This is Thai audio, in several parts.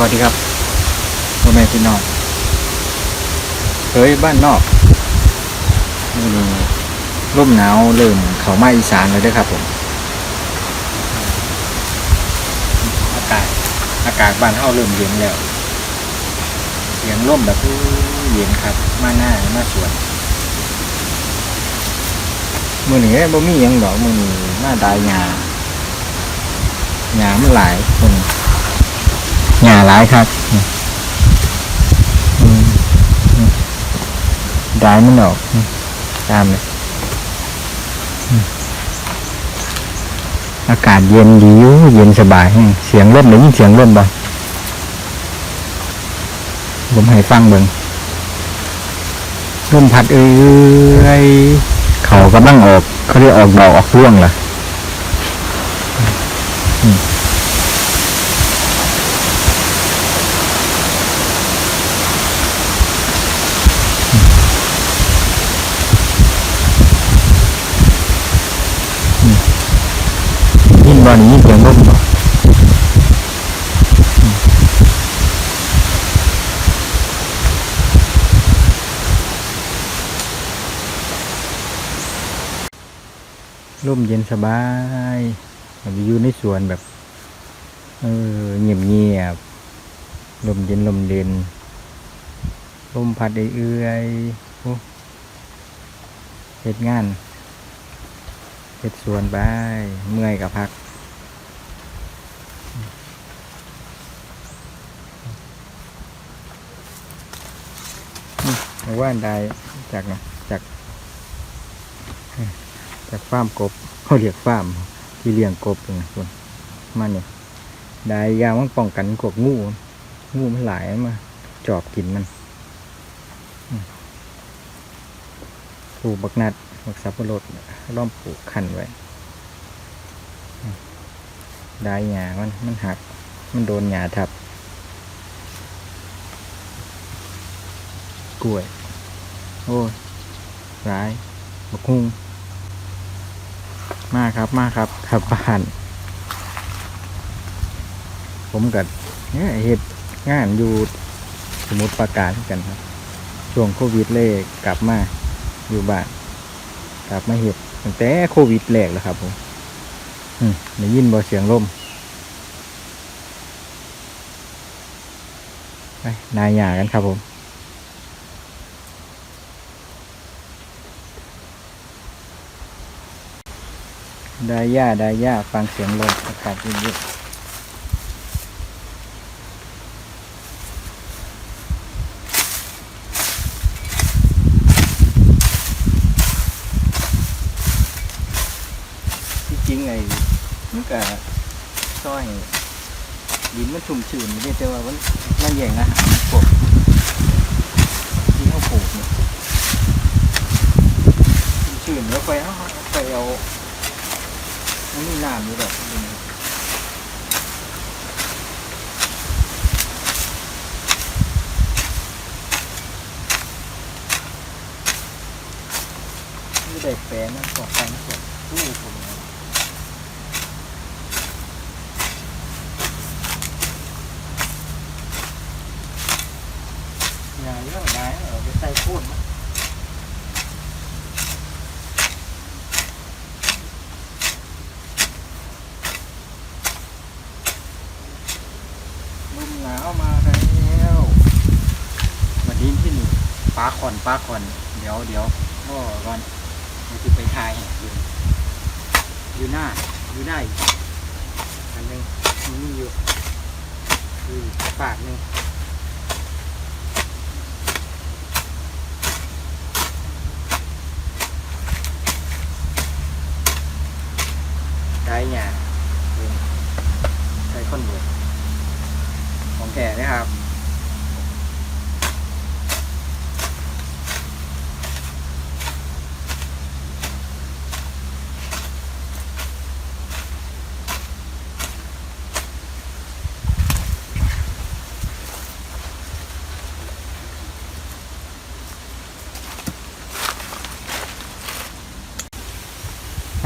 วัสดีครับพ่อแม่พี่น้องเฮ้ยบ้านนอกนี่ร่มหนาวเริ่มเข้ามาอีสานแล้วเด้วยครับผมอากาศอากาศบ้านเฮาเริ่มเย็นแล้วเสียงร่มแบบเย็นครับ มาหน้ามาสวนมือนี้บ่มียังดอกมือนี้มาดายหญ้าหญ้ามันหลายคน หญ้าหลายครับอืมอืมอืมดายมันออก ตามเลยอากาศเย็นดีอยู่เย็นสบาย เสียงเร่มได้ยินเสียงเร่มบ่ผมให้ฟังเบิ่งลมพัดเอ้ยเขากำลังออก เขาเรียกออกดอกออกร่วงล่ะอืมอืมยินบอนี่ยินเสียงลมบ่ร่มเย็นสบายแบบอยู่ในสวนแบบ เออเงียบเงียบลมเย็นลมเด่นลมพัดเอื่อยเฮ็ดงานเฮ็ดสวนไป เมื่อยกับพัก อืมแต่ว่าได้จากนะจากจากฟาร์มกบเขาเรียกฟาร์มที่เลี้ยงกบนะคนมันเนี่ยได้ยามันป้องกันกบงูงูมันหลายมาจอบกินมันปลูกบักนัดบักสับปะรดล้อมปลูกขันไว้ได้หญ้ามันมันหัก มันโดนหญ้าทับ กล้วย โอ้ยร้ายบักฮุงมาครับมาครับกลับบ้าน ผมกับเนี่ยเฮ็ดงานอยู่สมุดประการกันครับ ช่วงโควิดเลยกลับมาอยู่บ้าน กลับมาเฮ็ดตั้งแต่โควิดแรกแล้วครับผมอืมได้ยินบ่เสียงลมไปนายหยากันครับผม ได้ย่าได้ย่าฟังเสียงลมอากาศเย็นๆที่จริงไอ้มันก็ซอยดินมันชุ่มชื้นไม่ได้แต่ว่ามันมันแย่งอาหารพวกที่เขาปลูกเนี่ยชุ่มชื้นแล้วไปเอาไปเอา มันมีน้ำอยู่แบบมีเด็กแฟนนะก่อนไปก่อนตู้ผมนะอย่าเรื่องได้เหรอไปใส่พูดมั้ย ลมหนาวมาแล้ววันนี้ที่นี่ปลาขอนปลาขอน เดี๋ยวเดี๋ยวก็ก่อนมันจะไปทายอยู่อยู่หน้าอยู่ได้อันหนึงมันมีอยู่อยู่ปากหนึ่งได้หยาใช้คนเดียว ของแท้นะครับ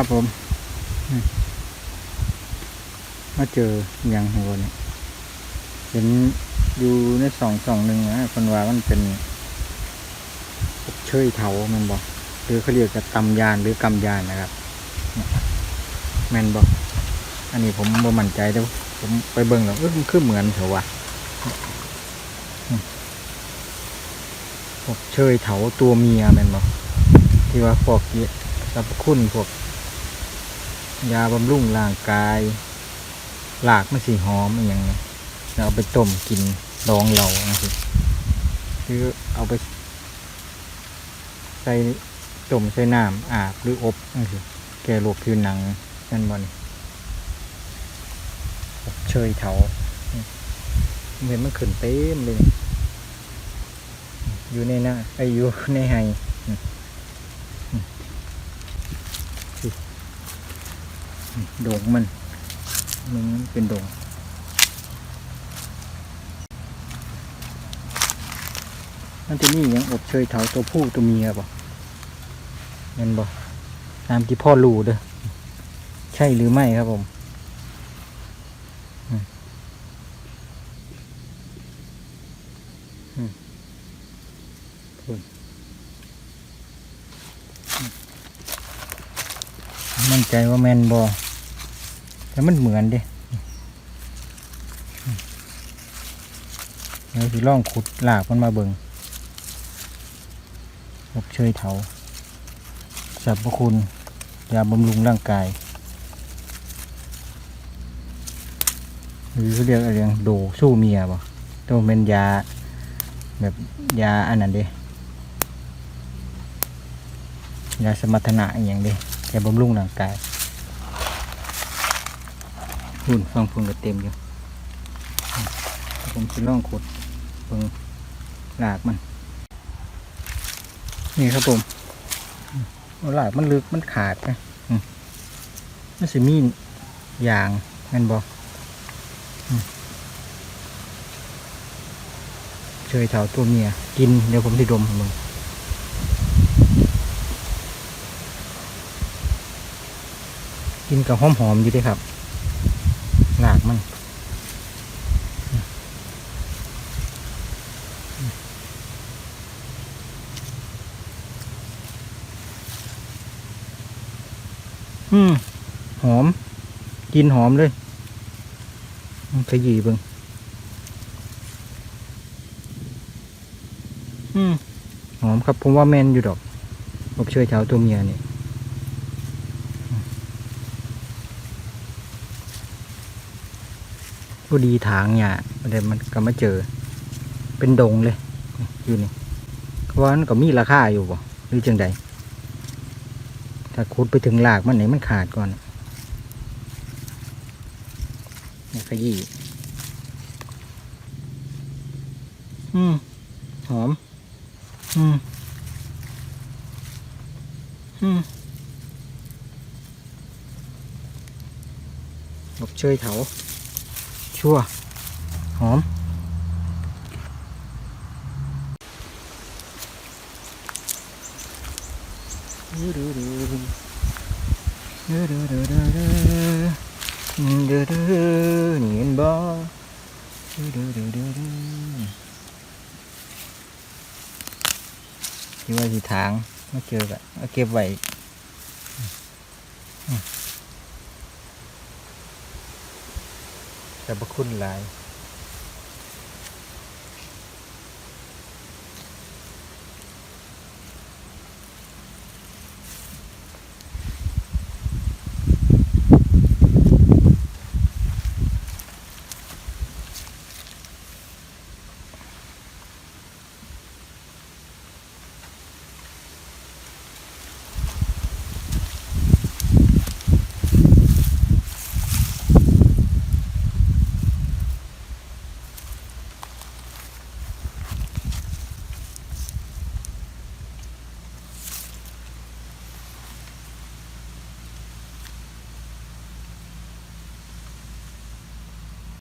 ครับผมมาเจออยังหัวเนี่ยเห็นอยู่ในสองสองหนึ่งนะคนว่ามันเป็นเชยเถาแมันบอกหรือเขาเรียกกับตำยานหรือกำยานนะครับแมนบอกอันนี้ผมบ่มั่นใจแต่ผมไปเบิ่งแล้วเออมันคือเหมือนเถอะวะอืมอบเชยเถาตัวเมียแมนบอกที่ว่าพวกเยสรรพคุณพวก ยาบำรุงร่างกายหลากมันสีหอมอย่างเงี้ยเอาไปต้มกินดองเหลานะคือเอาไป ใส่ต้มใส่น้ำอาบหรืออบนะสิแก้โรคผิวหนังนั่นบอบเชยเถาเห็นมันขึ้นเต็มเลย อยู่ในหน้าไออยู่ในไฮอืมอืมสิอืมโด่งมันมันเป็นโด่งมันจะมีอย่างอบเชยเถาตัวผู้ตัวเมียบ่เงินบ่ตามที่พ่อรู้เด้อใช่หรือไม่ครับผมมั่นใจว่าแมนบอ แต่มันเหมือนเด้เดี๋ยวสิลองขุดลากมันมาเบิงอบเชยเถาสรรพคุณยาบำรุงร่างกาย หรือเขาเรียกอะไรอย่างโดสู้เมียบ่ต้องเป็นยาแบบยาอันนั้นเด้ยาสมรรถนะอย่างเด้แกบำรุงร่างกาย หุ่นฟังพุ่นก็เต็มอยู่ ผมจะลองขุดเบิ่งหลากมัน นี่ครับผมหลากมันลึกมันขาดไงอืมมันสิมียางแม่นบอกเชยเถาตัวเมีย กินเดี๋ยวผมจะดมมึงกินกับหอมหอมๆอยู่ด้วยครับหลากมัน อืม หอม กินหอมเลยขยี้เบิงอืม หอมครับ ผมว่าแมนอยู่ดอกอบเชยเท้าตัวเมียนี่อืมพอดีถางเนี่ยเดี๋ยวมันก็มาเจอ เป็นดงเลยอยู่นี่เพราะว่ามันก็มีราคาอยู่บ่หรือจังใดถ้าขุดไปถึงหลากมันไหนมันขาดก่อนนี่ขยี้อืมหอม อืมอืมบเชยเถา ชั่ว หอม นี่เห็นบ่ที่ว่าสีทางมาเจอกันเอาเก็บไว้แต่บคุณหลาย